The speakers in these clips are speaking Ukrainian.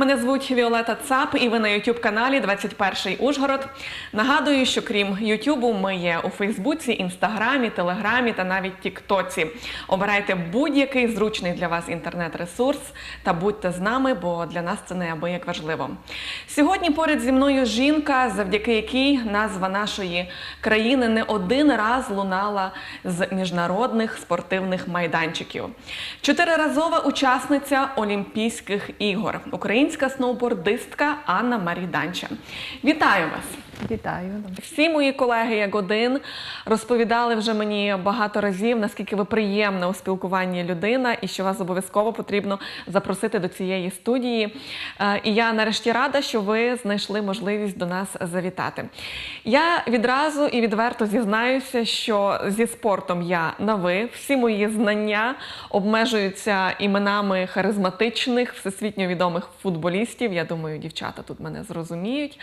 Мене звуть Віолета Цап, і ви на youtube каналі 21 Ужгород. Нагадую, що крім Ютубу, ми є у Фейсбуці, Інстаграмі, Телеграмі та навіть Тіктоці. Обирайте будь-який зручний для вас інтернет-ресурс та будьте з нами, бо для нас це неабияк важливо. Сьогодні поряд зі мною жінка, завдяки якій назва нашої країни не один раз лунала з міжнародних спортивних майданчиків. Чотириразова учасниця Олімпійських ігор, українська сноубордистка Анна Маріданча. Вітаю вас! Вітаю. Всі мої колеги, як один, розповідали вже мені багато разів, наскільки ви приємна у спілкуванні людина, і що вас обов'язково потрібно запросити до цієї студії. Е, І я нарешті рада, що ви знайшли можливість до нас завітати. Я відразу і відверто зізнаюся, що зі спортом я на ви. Всі мої знання обмежуються іменами харизматичних, всесвітньо відомих футболістів. Я думаю, дівчата тут мене зрозуміють.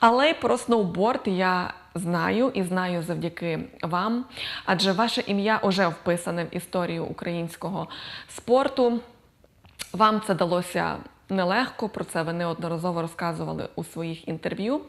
Але й про сноуборд я знаю і знаю завдяки вам, адже ваше ім'я вже вписане в історію українського спорту. Вам це далося нелегко, про це ви неодноразово розказували у своїх інтерв'ю.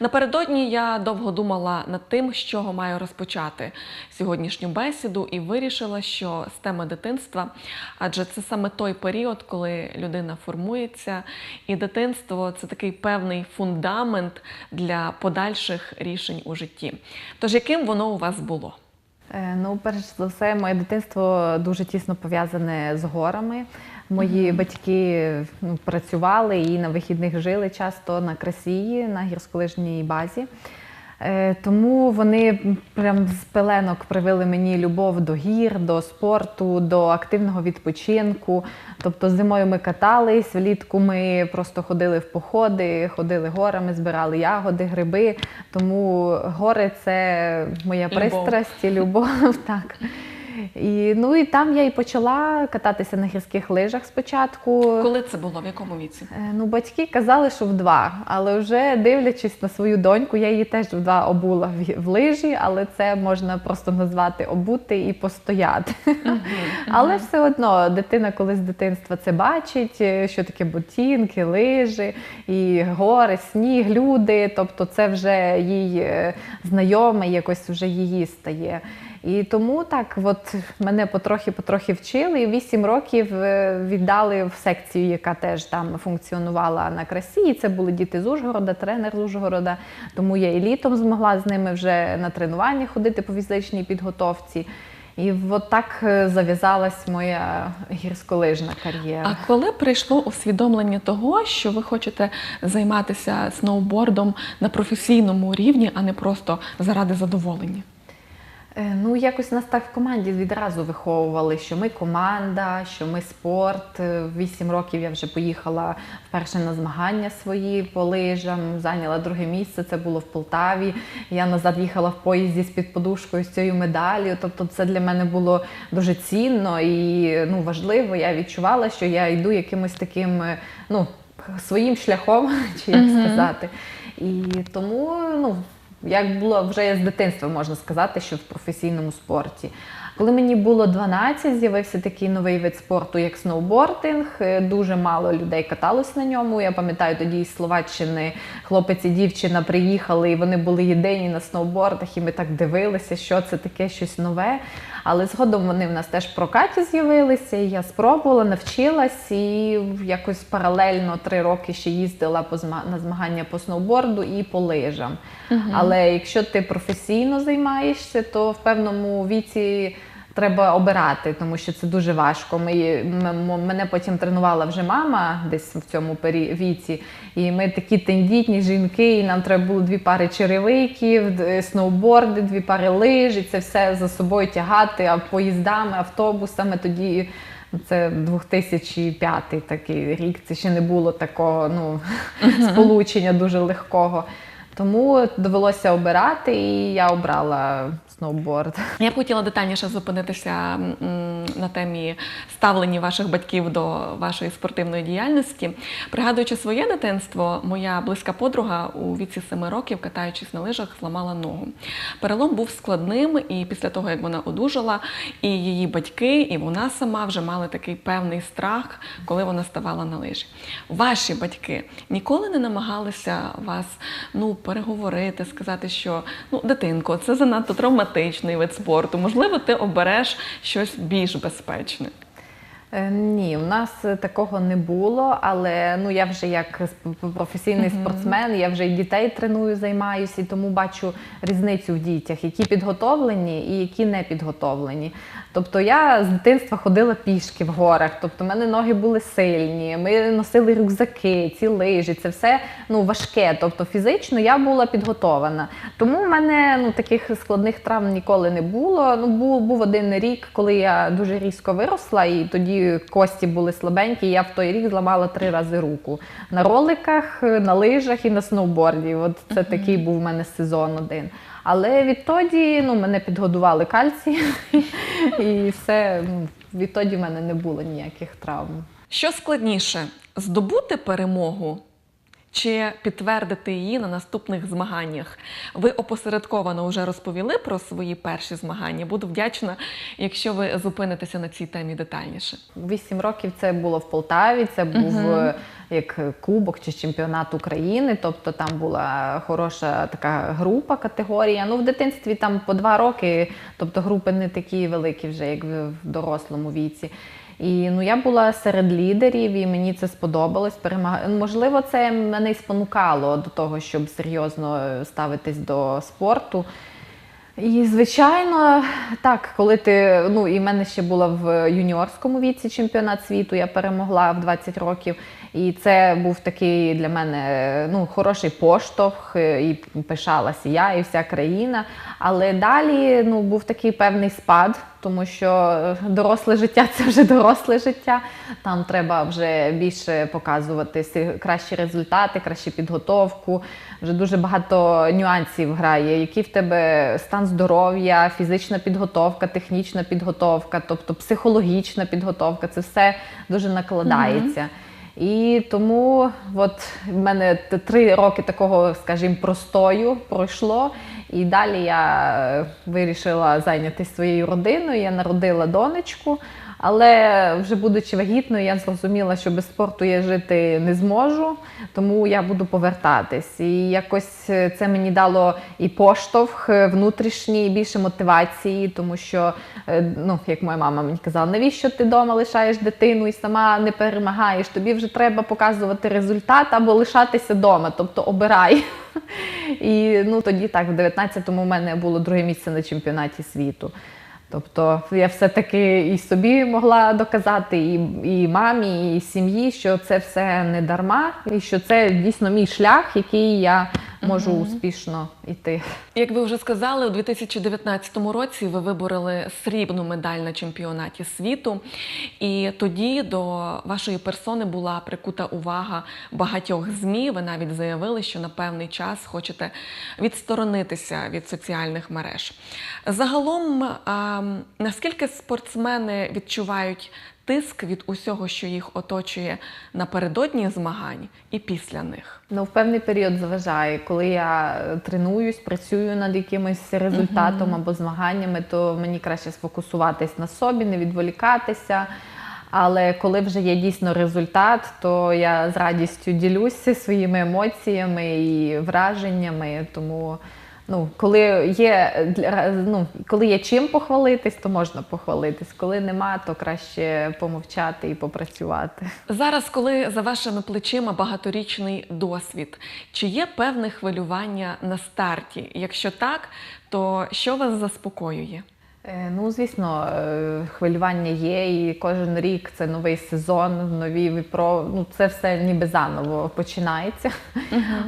Напередодні я довго думала над тим, з чого маю розпочати сьогоднішню бесіду, і вирішила, що з теми дитинства, адже це саме той період, коли людина формується, і дитинство це такий певний фундамент для подальших рішень у житті. Тож, яким воно у вас було? Е, Ну, перш за все, моє дитинство дуже тісно пов'язане з горами. Мої батьки ну, працювали і на вихідних жили часто на красії на гірськолижній базі. Е, Тому вони прям з пеленок привили мені любов до гір, до спорту, до активного відпочинку. Тобто зимою ми катались, влітку ми просто ходили в походи, ходили горами, збирали ягоди, гриби. Тому гори це моя Любов. пристрасть і любов. Так. І, ну і там я і почала кататися на гірських лижах спочатку. Коли це було? В якому віці? Е, Ну, батьки казали, що в два, але вже дивлячись на свою доньку, я її теж в два обула в, в лижі, але це можна просто назвати обути і постояти. Але все одно дитина, коли з дитинства це бачить, е, що таке ботинки, лижі, і гори, сніг, люди. Тобто це вже їй е, знайоме, якось вже її стає. І тому так, от мене потрохи-потрохи вчили. І 8 років е, віддали в секцію, яка теж там функціонувала на красі. І це були діти з Ужгорода, тренер з Ужгорода. Тому я і літом змогла з ними вже на тренування ходити по фізичній підготовці. І от так е, зав'язалась моя гірськолижна кар'єра. А коли прийшло усвідомлення того, що ви хочете займатися сноубордом на професійному рівні, а не просто заради задоволення? Е, Ну, якось нас так в команді відразу виховували, що ми команда, що ми спорт. Е, Вісім років я вже поїхала вперше на змагання свої по лижам, зайняла друге місце. Це було в Полтаві. Я назад їхала в поїзді з під подушкою з цією медаллю. Тобто, це для мене було дуже цінно і ну, важливо. Я відчувала, що я йду якимось таким е, ну, своїм шляхом, чи як сказати. І тому ну, як було вже з дитинства, можна сказати, що в професійному спорті. Коли мені було 12, з'явився такий новий вид спорту, як сноубординг. Е, Дуже мало людей каталось на ньому. Я пам'ятаю, тоді із Словаччини хлопець і дівчина приїхали, і вони були єдині на сноубордах, і ми так дивилися, що це таке щось нове. Але згодом вони в нас теж в прокаті з'явилися, і я спробувала, навчилась і якось паралельно три роки ще їздила по на змагання по сноуборду і по лижам. Але якщо ти професійно займаєшся, то в певному віці треба обирати, тому що це дуже важко. Ми, мене потім тренувала вже мама десь в цьому пері- віці, і ми такі тендітні жінки, і нам треба було дві пари черевиків, сноуборди, дві пари лиж, і це все за собою тягати, а поїздами, автобусами тоді. Це 2005 такий рік, це ще не було такого ну, сполучення дуже легкого. Тому довелося обирати, і я обрала сноуборд. Я б хотіла детальніше зупинитися на темі ставлення ваших батьків до вашої спортивної діяльності. Пригадуючи своє дитинство, моя близька подруга у віці 7 років, катаючись на лижах, зламала ногу. Перелом був складним, і після того, як вона одужала, і її батьки, і вона сама вже мали такий певний страх, коли вона ставала на лижі. Ваші батьки ніколи не намагалися вас ну, переговорити, сказати, що ну, дитинко, це занадто травматичний вид спорту. Можливо, ти обереш щось більш безпечне. Е, Ні, у нас е, такого не було, але ну я вже як професійний спортсмен, я вже і дітей треную, займаюся, і тому бачу різницю в дітях, які підготовлені і які не підготовлені. Тобто я з дитинства ходила пішки в горах, тобто в мене ноги були сильні, ми носили рюкзаки, ці лижі, це все ну, важке. Тобто фізично я була підготована. Тому в мене ну, таких складних травм ніколи не було. Ну, був, був один рік, коли я дуже різко виросла, і тоді кості були слабенькі. Я в той рік зламала три рази руку на роликах, на лижах і на сноуборді. От це такий був у мене сезон один. Але відтоді ну, мене підгодували кальцій, і все ну, відтоді в мене не було ніяких травм. Що складніше здобути перемогу чи підтвердити її на наступних змаганнях? Ви опосередковано вже розповіли про свої перші змагання. Буду вдячна, якщо ви зупинитеся на цій темі детальніше. Вісім років це було в Полтаві, це був е, як кубок чи чемпіонат України. Тобто там була хороша така група, категорія. Ну, в дитинстві там по два роки, тобто групи не такі великі вже, як в дорослому віці. І ну я була серед лідерів, і мені це сподобалось. Перемаг... Можливо, це мене й спонукало до того, щоб серйозно е, ставитись до спорту. І звичайно, так, коли ти ну і в мене ще була в юніорському віці чемпіонат світу, я перемогла в 20 років. І це був такий для мене ну, хороший поштовх, е, і пишалася я, і вся країна. Але далі ну, був такий певний спад, тому що е, доросле життя це вже доросле життя. Там треба вже більше показувати кращі результати, кращу підготовку. Вже дуже багато нюансів грає, який в тебе стан здоров'я, фізична підготовка, технічна підготовка, тобто психологічна підготовка. Це все дуже накладається. І тому от в мене три роки такого, скажімо, простою пройшло. І далі я е, вирішила зайнятися своєю родиною. Я народила донечку. Але вже будучи вагітною, я зрозуміла, що без спорту я жити не зможу, тому я буду повертатись. І якось е, це мені дало і поштовх е, внутрішній, і більше мотивації, тому що, е, ну, як моя мама мені казала, навіщо ти вдома лишаєш дитину і сама не перемагаєш? Тобі вже треба показувати результат або лишатися вдома, тобто обирай. І ну, тоді так, в 19-му у мене було друге місце на чемпіонаті світу. Тобто я все-таки і собі могла доказати, і, і мамі, і сім'ї, що це все не дарма, і що це дійсно мій шлях, який я можу успішно йти. Як ви вже сказали, у 2019 році ви вибороли срібну медаль на чемпіонаті світу, і тоді до вашої персони була прикута увага багатьох змі. Ви навіть заявили, що на певний час хочете відсторонитися від соціальних мереж. Загалом, а, наскільки спортсмени відчувають тиск від усього, що їх оточує напередодні змагань і після них? Ну, в певний період заважає. Коли я е, тренуюсь, працюю над якимось результатом або змаганнями, то мені краще сфокусуватись на собі, не відволікатися. Але коли вже є дійсно результат, то я з радістю ділюся своїми емоціями і враженнями. Тому ну, коли є ну, коли є чим похвалитись, то можна похвалитись. Коли нема, то краще помовчати і попрацювати. Зараз, коли за вашими плечима багаторічний досвід, чи є певне хвилювання на старті? Якщо так, то що вас заспокоює? Е, Ну, звісно, е, хвилювання є, і кожен рік це новий сезон, нові випро... ну, це все ніби заново починається.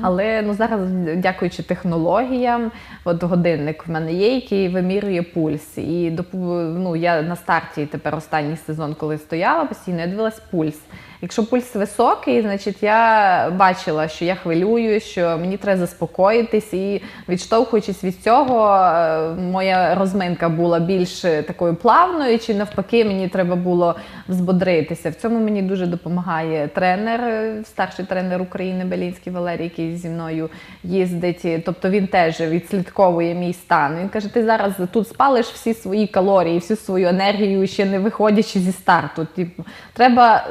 Але ну, зараз, дякуючи технологіям, от годинник в мене є, який вимірює пульс. І ну, я на старті тепер останній сезон, коли стояла постійно, я дивилась пульс. Якщо пульс високий, значить я бачила, що я хвилюю, що мені треба заспокоїтись, і відштовхуючись від цього, е, моя розминка була більш такою плавною, чи навпаки, мені треба було взбодритися. В цьому мені дуже допомагає тренер, е, старший тренер України Белінський Валерій, який зі мною їздить. Тобто він теж відслідковує мій стан. Він каже: ти зараз тут спалиш всі свої калорії, всю свою енергію, ще не виходячи зі старту. Типу, треба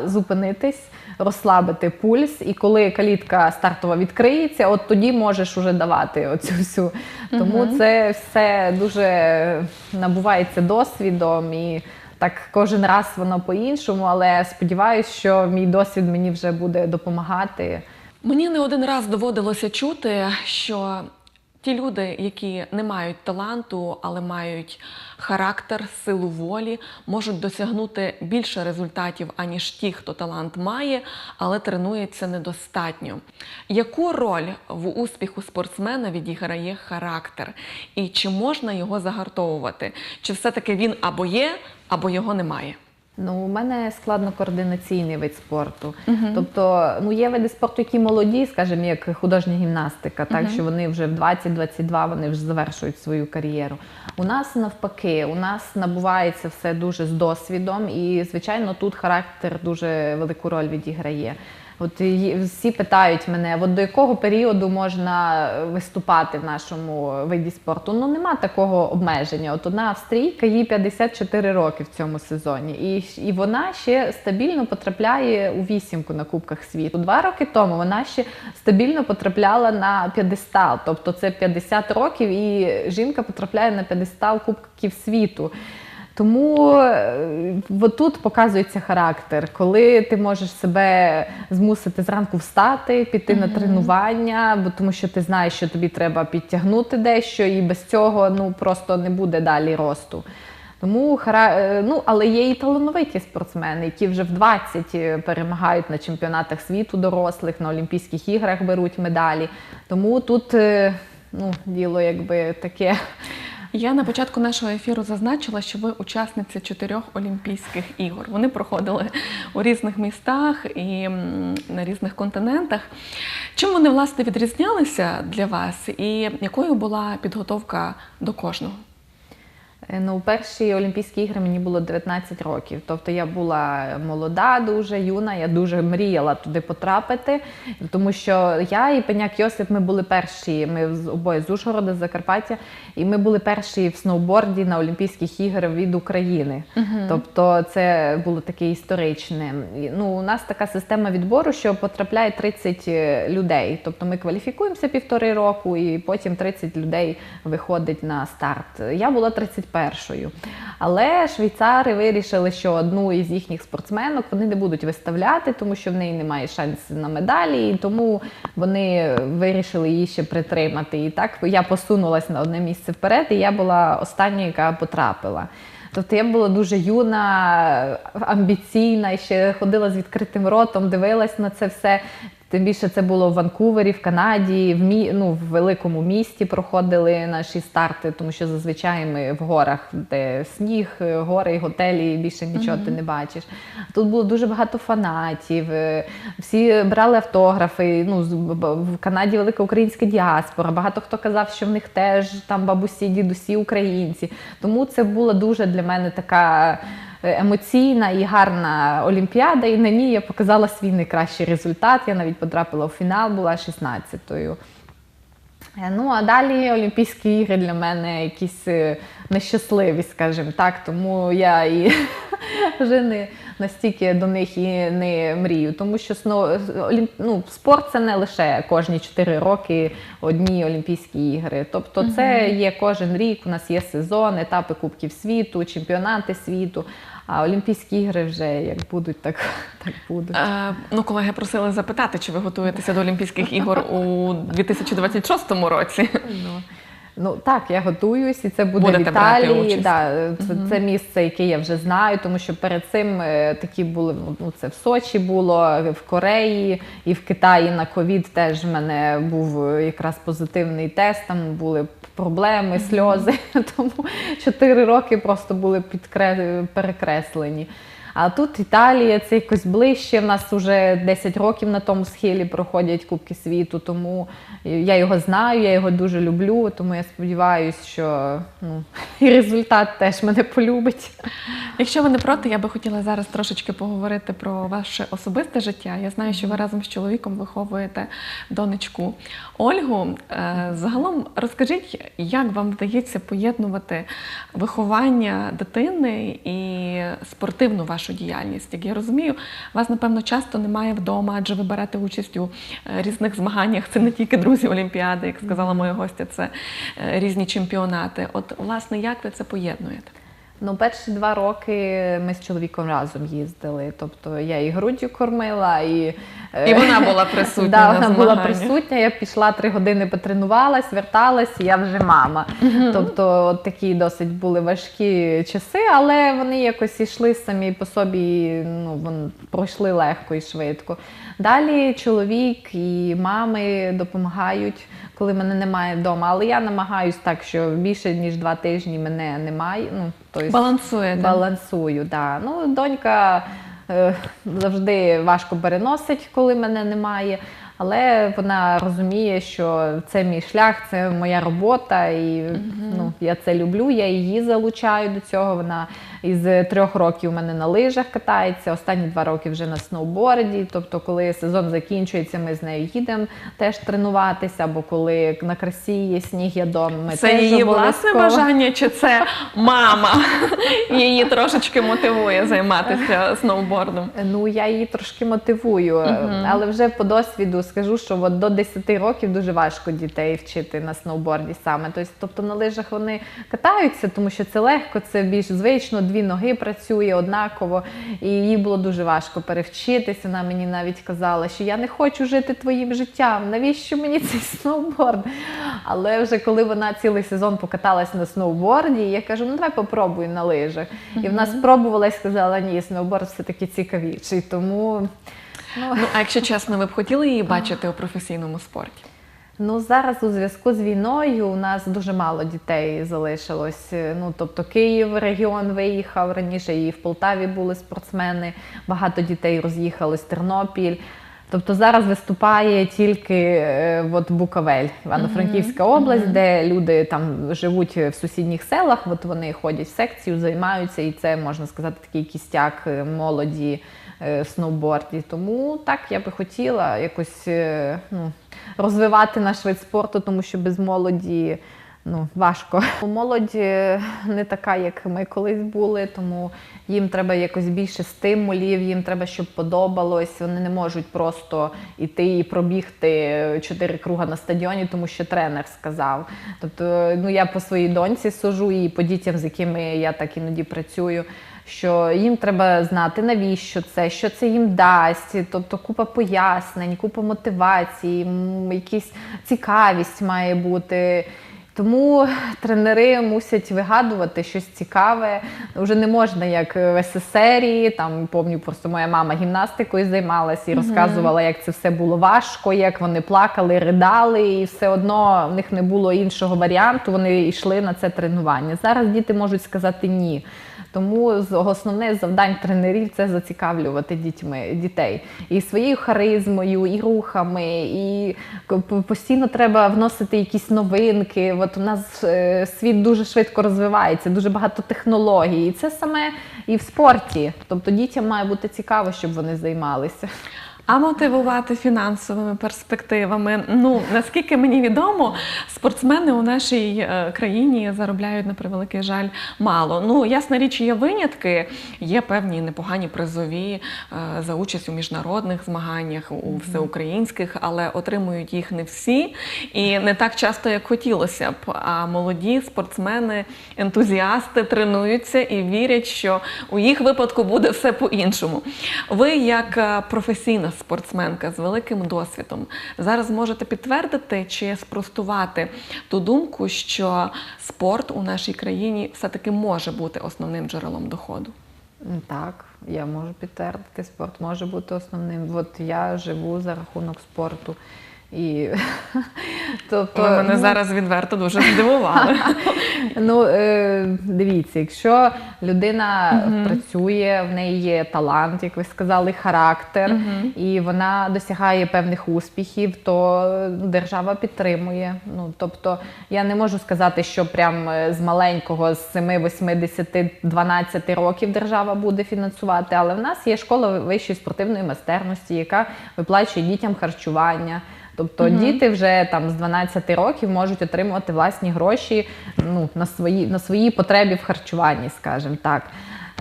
зупинитись. Розслабити пульс, і коли калітка стартова відкриється, от тоді можеш уже давати оцю всю. Тому це все дуже набувається досвідом і так кожен раз воно по-іншому, але сподіваюся, що мій досвід мені вже буде допомагати. Мені не один раз доводилося чути, що ті люди, які не мають таланту, але мають характер, силу волі, можуть досягнути більше результатів, аніж ті, хто талант має, але тренується недостатньо. Яку роль в успіху спортсмена відіграє характер? І чи можна його загартовувати? Чи все-таки він або є, або його немає? Ну, у мене складно-координаційний вид спорту. Тобто, ну є види спорту, які молоді, скажімо, як художня гімнастика, так що вони вже в 20-22 вони вже завершують свою кар'єру. У нас навпаки, у нас набувається все дуже з досвідом, і звичайно, тут характер дуже велику роль відіграє. От всі питають мене, от до якого періоду можна виступати в нашому виді спорту? Ну нема такого обмеження. От одна австрійка, їй 54 роки в цьому сезоні, і, і вона ще стабільно потрапляє у вісімку на Кубках світу. Два роки тому вона ще стабільно потрапляла на п'єдестал. Тобто це 50 років, і жінка потрапляє на п'єдестал Кубків світу. Тому е, тут показується характер, коли ти можеш себе змусити зранку встати, піти на тренування, бо тому що ти знаєш, що тобі треба підтягнути дещо, і без цього ну просто не буде далі росту. Тому е, ну, але є і талановиті спортсмени, які вже в 20 перемагають на чемпіонатах світу дорослих, на Олімпійських іграх беруть медалі. Тому тут е, ну, діло якби таке. Я на початку нашого ефіру зазначила, що ви учасниця чотирьох Олімпійських ігор. Вони проходили у різних містах і на різних континентах. Чим вони власне відрізнялися для вас, і якою була підготовка до кожного? Е, Ну, перші Олімпійські ігри мені було 19 років. Тобто я була молода, дуже юна, я дуже мріяла туди потрапити, тому що я і Пеняк Йосип, ми були перші, ми з- обоє з Ужгорода, з Закарпаття, і ми були перші в сноуборді на Олімпійських іграх від України. Тобто це було таке історичне. Ну, у нас така система відбору, що потрапляє 30 людей. Тобто ми кваліфікуємося півтори року, і потім 30 людей виходить на старт. Я була 31-ю. Але швейцари вирішили, що одну із їхніх спортсменок вони не будуть виставляти, тому що в неї немає шансів на медалі, і тому вони вирішили її ще притримати. І так я посунулася на одне місце вперед, і я була остання, яка потрапила. Тобто я була дуже юна, амбіційна, ще ходила з відкритим ротом, дивилась на це все. Тим більше це було в Ванкувері, в Канаді, в мі... ну, в великому місті проходили наші старти, тому що зазвичай ми в горах, де сніг, гори, готелі, і більше нічого ти не бачиш. Тут було дуже багато фанатів, е, всі брали автографи. Ну, в Канаді велика українська діаспора. Багато хто казав, що в них теж там бабусі, дідусі, українці. Тому це була дуже для мене така е, емоційна і гарна олімпіада, і на ній я показала свій найкращий результат. Я навіть потрапила у фінал, була 16-ю. Е, Ну, а далі Олімпійські ігри для мене якісь е, нещасливі, скажімо так, тому я і вже не настільки до них і не мрію. Тому що ну, спорт це не лише кожні 4 роки одні Олімпійські ігри. Тобто це є кожен рік, у нас є сезон, етапи Кубків світу, чемпіонати світу. А Олімпійські ігри вже як будуть, так, так будуть. Е, ну, колеги просили запитати, чи ви готуєтеся до Олімпійських ігор у 2026 році. Ну, ну так, я готуюсь, і це буде Будете в Італії. Да, це, це місце, яке я вже знаю, тому що перед цим е, такі були ну, це в Сочі було, в Кореї і в Китаї на ковід теж в мене був е, якраз позитивний тест. Там були проблеми, сльози. Тому чотири роки просто були підкре... перекреслені. А тут Італія, це якось ближче. В нас вже 10 років на тому схилі проходять Кубки світу, тому я його знаю, я його дуже люблю, тому я сподіваюся, що ну, і результат теж мене полюбить. Якщо ви не проти, я би хотіла зараз трошечки поговорити про ваше особисте життя. Я знаю, що ви разом з чоловіком виховуєте донечку Ольгу. Е, Загалом розкажіть, як вам вдається поєднувати виховання дитини і спортивну вашу діяльність? Як я розумію, вас напевно часто немає вдома, адже ви берете участь у е, різних змаганнях. Це не тільки друзі Олімпіади, як сказала моя гостя, це е, різні чемпіонати. От, власне, як ви це поєднуєте? Ну, перші два роки ми з чоловіком разом їздили. Тобто я і груддю кормила, і, І вона була присутня да, на вона була присутня. Я пішла три години потренувалась, верталась, і я вже мама. Тобто от такі досить були важкі часи, але вони якось ішли самі по собі, ну, вон, пройшли легко і швидко. Далі чоловік і мами допомагають, коли мене немає вдома. Але я намагаюсь так, що більше ніж два тижні мене немає. Ну, тобто, Балансуєте. Балансую, да. Ну, донька завжди важко переносить, коли мене немає. Але вона розуміє, що це мій шлях, це моя робота, і ну, я це люблю. Я її залучаю до цього. Вона із трьох років у мене на лижах катається, останні два роки вже на сноуборді. Тобто, коли сезон закінчується, ми з нею їдемо теж тренуватися, або коли на красі є сніг, я дома. Ми Це теж її власне бажання, чи це мама її трошечки мотивує займатися сноубордом? Ну, я її трошки мотивую, але вже по досвіду скажу, що от до 10 років дуже важко дітей вчити на сноуборді саме. Тобто, тобто на лижах вони катаються, тому що це легко, це більш звично, дві ноги працює однаково. І їй було дуже важко перевчитися. Вона мені навіть казала, що я не хочу жити твоїм життям. Навіщо мені цей сноуборд? Але вже коли вона цілий сезон покаталась на сноуборді, я кажу, ну давай попробуй на лижах. І вона спробувала і сказала, ні, сноуборд все-таки цікавіший. Тому ну, Ну а якщо чесно, ви б хотіли її бачити у професійному спорті? Ну зараз у зв'язку з війною у нас дуже мало дітей залишилось. Ну тобто Київ регіон виїхав раніше, і в Полтаві були спортсмени. Багато дітей роз'їхалось Тернопіль. Тобто зараз виступає тільки е, от Буковель, Івано-Франківська область, де люди там живуть в сусідніх селах. От вони ходять в секцію, займаються, і це можна сказати такий кістяк е, молоді е, сноуборді. Тому так я би хотіла якось е, ну, розвивати наш вид спорту, тому що без молоді ну, важко. Молодь не така, як ми колись були, тому їм треба якось більше стимулів, їм треба, щоб подобалось. Вони не можуть просто іти і пробігти чотири круга на стадіоні, тому що тренер сказав. Тобто, ну я по своїй доньці сужу і по дітям, з якими я так іноді працюю. Що їм треба знати, навіщо це, що це їм дасть, тобто купа пояснень, купа мотивації, якісь цікавість має бути. Тому тренери мусять вигадувати щось цікаве. Вже не можна, як в СССРі, там пам'ятаю, просто моя мама гімнастикою займалася і розказувала, як це все було важко, як вони плакали, ридали, і все одно в них не було іншого варіанту. Вони йшли на це тренування. Зараз діти можуть сказати ні. Тому основне з завдань тренерів це зацікавлювати дітьми дітей і своєю харизмою, і рухами, і постійно треба вносити якісь новинки. От у нас е, світ дуже швидко розвивається, дуже багато технологій. І це саме і в спорті. Тобто дітям має бути цікаво, щоб вони займалися. А мотивувати фінансовими перспективами. Ну наскільки мені відомо, спортсмени у нашій е, країні заробляють на превеликий жаль мало. Ну ясна річ, є винятки, є певні непогані призові е, за участь у міжнародних змаганнях, у всеукраїнських, але отримують їх не всі і не так часто, як хотілося б. А молоді спортсмени, ентузіасти тренуються і вірять, що у їх випадку буде все по-іншому. Ви, як е, професійна спортсменка з великим досвідом, зараз можете підтвердити чи спростувати ту думку, що спорт у нашій країні все-таки може бути основним джерелом доходу. Так, я можу підтвердити, спорт може бути основним. От я живу за рахунок спорту. І, тобто, Ви мене ну, зараз відверто дуже здивували. Ну, е, дивіться, якщо людина працює, в неї є талант, як ви сказали, характер, і вона досягає певних успіхів, то держава підтримує. Ну, тобто, я не можу сказати, що прям е, з маленького, з 7, 8, 10, 12 років держава буде фінансувати, але в нас є школа вищої спортивної майстерності, яка виплачує дітям харчування. Тобто діти вже там з 12 років можуть отримувати власні гроші ну, на, свої, на свої потреби в харчуванні, скажімо так.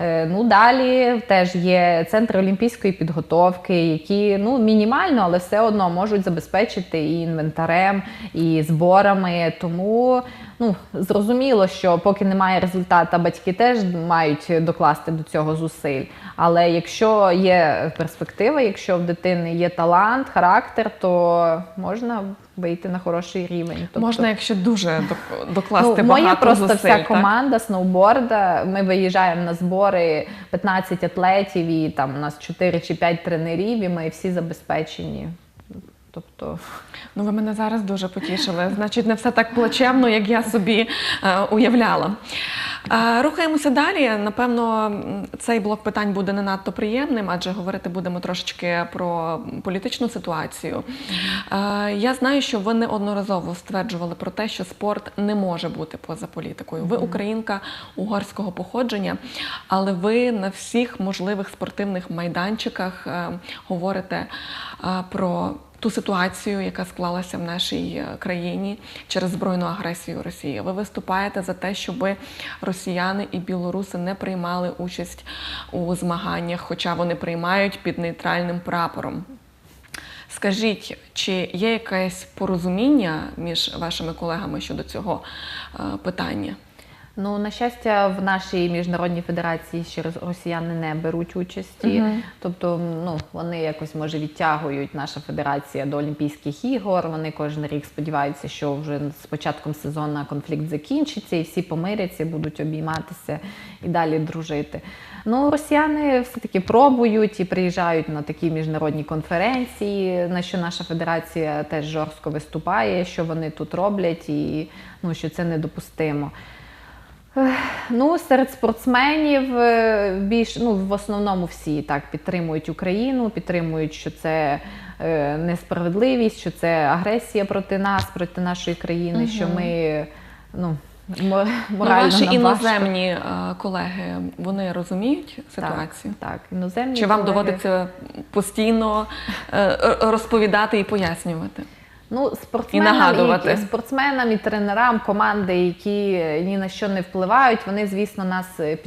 Е, Ну, далі теж є центри олімпійської підготовки, які ну, мінімально, але все одно можуть забезпечити і інвентарем, і зборами. Тому ну, зрозуміло, що поки немає результату, батьки теж мають докласти до цього зусиль. Але якщо є перспектива, якщо в дитини є талант, характер, то можна вийти на хороший рівень. Тобто, Можна, якщо дуже док- докласти ну, багато моя просто зусиль, вся так? команда сноуборда. Ми виїжджаємо на збори 15 атлетів, і там у нас 4 чи 5 тренерів, і ми всі забезпечені. Тобто, Ну, ви мене зараз дуже потішили. Значить, не все так плачевно, як я собі е, уявляла. Е, рухаємося далі. Напевно, цей блок питань буде не надто приємним, адже говорити будемо трошечки про політичну ситуацію. Е, я знаю, що ви неодноразово стверджували про те, що спорт не може бути поза політикою. Ви українка угорського походження, але ви на всіх можливих спортивних майданчиках е, говорите е, про ту ситуацію, яка склалася в нашій е, країні через збройну агресію Росії. Ви виступаєте за те, щоб росіяни і білоруси не приймали участь у змаганнях, хоча вони приймають під нейтральним прапором. Скажіть, чи є якесь порозуміння між вашими колегами щодо цього е, питання? Ну, на щастя, в нашій міжнародній федерації ще роз- росіяни не беруть участі. Тобто, ну вони якось може відтягують наша федерація до Олімпійських ігор. Вони кожен рік сподіваються, що вже з початком сезону конфлікт закінчиться, і всі помиряться, будуть обійматися і далі дружити. Ну, росіяни все-таки пробують і приїжджають на такі міжнародні конференції, на що наша федерація теж жорстко виступає, що вони тут роблять, і ну, що це недопустимо. Ну, серед спортсменів е, більш ну в основному всі так підтримують Україну, підтримують, що це е, несправедливість, що це агресія проти нас, проти нашої країни, що ми ну Ну, морально ваші нам важко. іноземні е, колеги вони розуміють ситуацію? Так, так, іноземні Чи вам колеги. доводиться постійно е, розповідати і пояснювати? Ну, спортсменам, І нагадувати. і, спортсменам і тренерам команди, які е, ні на що не впливають, вони, звісно, нас е,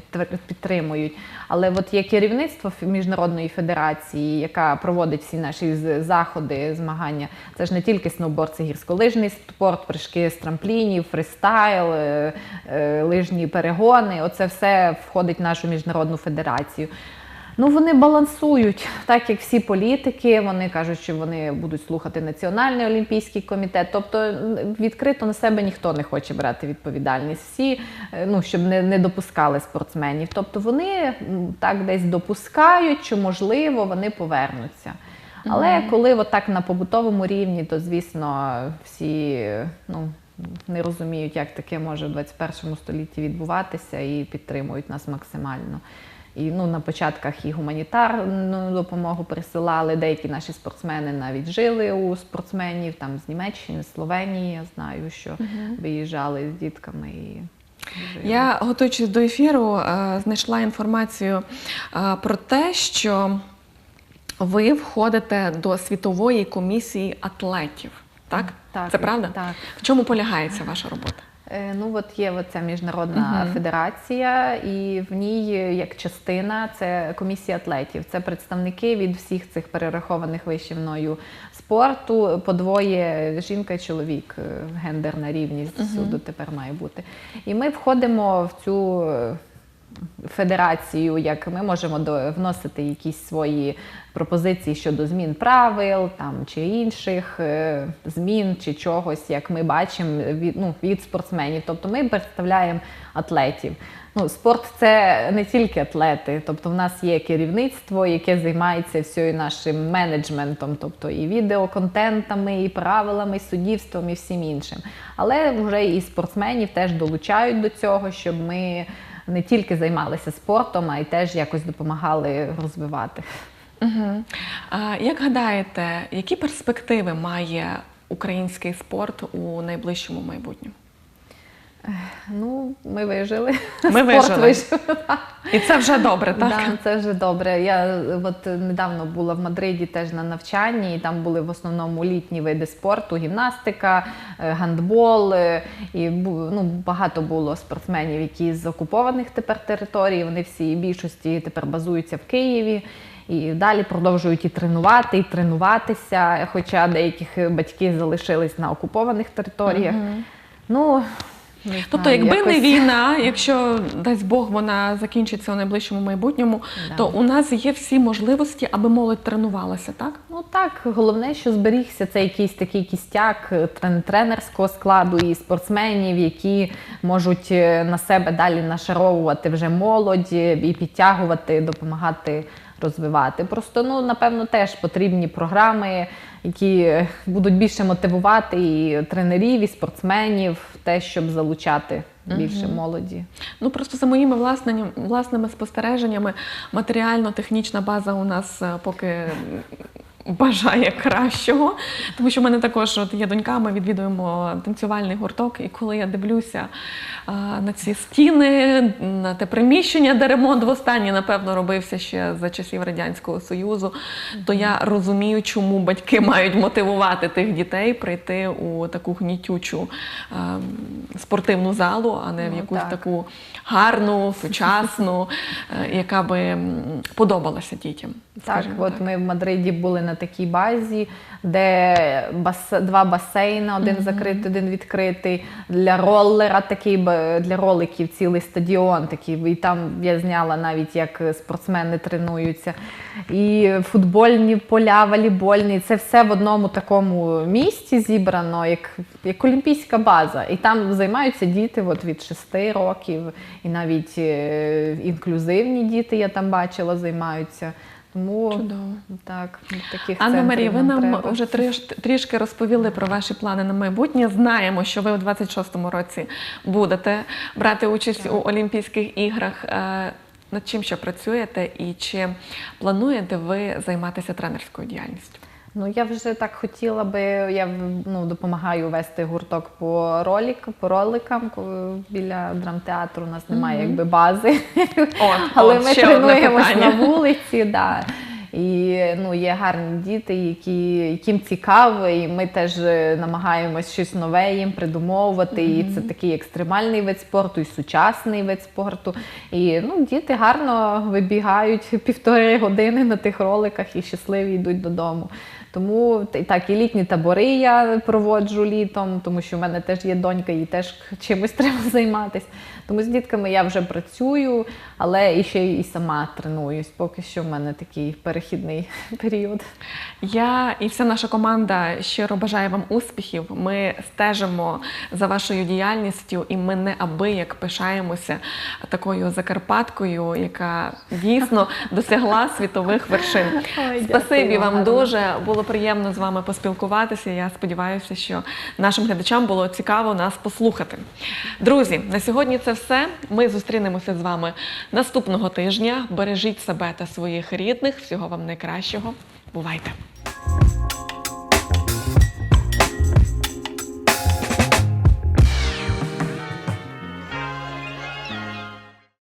підтримують. Але от є керівництво міжнародної федерації, яка проводить всі наші заходи, змагання. Це ж не тільки сноуборд, це гірськолижний спорт, прыжки з трамплінів, фристайл, е, лижні перегони. Оце все входить в нашу міжнародну федерацію. Ну, вони балансують, так як всі політики. Вони кажуть, що вони будуть слухати Національний олімпійський комітет. Тобто відкрито на себе ніхто не хоче брати відповідальність. Всі, е, ну щоб не, не допускали спортсменів. Тобто вони так десь допускають, що можливо вони повернуться. Але коли отак на побутовому рівні, то звісно всі ну. Не розуміють, як таке може в 21 столітті відбуватися, і підтримують нас максимально. І ну, на початках і гуманітарну допомогу присилали. Деякі наші спортсмени навіть жили у спортсменів там з Німеччини, з Словенії. Я знаю, що виїжджали з дітками і. Я, готуючись до ефіру, е, знайшла інформацію е, про те, що ви входите до світової комісії атлетів. Так? Так, Це правда? так. В чому полягається ваша робота? Е, Ну, от є оця міжнародна федерація, і в ній е, як частина це комісія атлетів. Це представники від всіх цих перерахованих вище мною спорту. По двоє жінка і чоловік, е, гендерна рівність всюди тепер має бути. І ми входимо в цю. Федерацію, як ми можемо вносити якісь свої пропозиції щодо змін правил там, чи інших е, змін чи чогось, як ми бачимо від, ну, від спортсменів. Тобто ми представляємо атлетів. Ну, спорт це не тільки атлети, тобто в нас є керівництво, яке займається всією нашим менеджментом, тобто і відеоконтентами, і правилами, і суддівством, і всім іншим. Але вже і спортсменів теж долучають до цього, щоб ми не тільки займалися спортом, а й теж якось допомагали розвивати. Угу. А, як гадаєте, які перспективи має український спорт у найближчому майбутньому? Ну, ми вижили. Ми Спорт вижили. вижив. І це вже добре, так? Да, це вже добре. Я от недавно була в Мадриді теж на навчанні, і там були в основному літні види спорту: гімнастика, е, гандбол. е, І ну, багато було спортсменів, які з окупованих тепер територій. Вони всі більшості тепер базуються в Києві. І далі продовжують і тренувати, і тренуватися. Хоча деяких батьки залишились на окупованих територіях. Ну, не Тобто, якби не війна, якщо дасть Бог вона закінчиться у найближчому майбутньому, Да. то у нас є всі можливості, аби молодь тренувалася, так? Ну так, головне, що зберігся це якийсь такий кістяк е, тренерського складу і спортсменів, які можуть е, на себе далі нашаровувати вже молодь е, і підтягувати, допомагати розвивати. Просто ну напевно теж потрібні програми, які е, будуть більше мотивувати і тренерів, і спортсменів в те, щоб залучати більше молоді. Ну просто за моїми власними, власними спостереженнями, матеріально-технічна база у нас е, поки бажає кращого. Тому що в мене також от є донька, ми відвідуємо танцювальний гурток, і коли я дивлюся е, на ці стіни, на те приміщення, де ремонт востаннє, напевно, робився ще за часів Радянського Союзу, то я розумію, чому батьки мають мотивувати тих дітей прийти у таку гнітючу е, спортивну залу, а не в Ну, якусь так. таку гарну, сучасну, е, яка би подобалася дітям. Так, от ми в Мадриді були на такій базі, де бас... два басейни, один закритий, один відкритий. Для роллера такий для роликів цілий стадіон такий. І там я зняла навіть як спортсмени тренуються. І футбольні поля, волейбольні. Це все в одному такому місці зібрано, як, як олімпійська база. І там займаються діти от від 6 років, і навіть е, інклюзивні діти я там бачила, займаються. Тому Чудово. так, таких Анна Марія, ви нам треба. вже триш, трішки розповіли про ваші плани на майбутнє. Знаємо, що ви у 26-му році будете брати участь у Олімпійських іграх. Е, Над чим ще працюєте і чи плануєте ви займатися тренерською діяльністю? Ну я вже так хотіла би. Я ну, допомагаю вести гурток по ролик, по роликам біля драмтеатру. У нас немає якби бази, От, але от ми тренуємось на вулиці. Да. І ну, є гарні діти, які, яким цікаво, і ми теж е, намагаємось щось нове їм придумовувати. І це такий екстремальний вид спорту, і сучасний вид спорту. І ну, діти гарно вибігають півтори години на тих роликах і щасливі йдуть додому. Тому так, і літні табори я проводжу літом, тому що в мене теж є донька, їй теж чимось треба займатися. Тому з дітками я вже працюю, але і ще і сама тренуюсь. Поки що в мене такий перехідний період. Я і вся наша команда щиро бажає вам успіхів. Ми стежимо за вашою діяльністю, і ми неабияк пишаємося такою закарпаткою, яка дійсно досягла світових вершин. Ой, Спасибі вам гарно. дуже. Було приємно з вами поспілкуватися. Я сподіваюся, що нашим глядачам було цікаво нас послухати. Друзі, на сьогодні це все. Ми зустрінемося з вами наступного тижня. Бережіть себе та своїх рідних. Всього вам найкращого. Бувайте!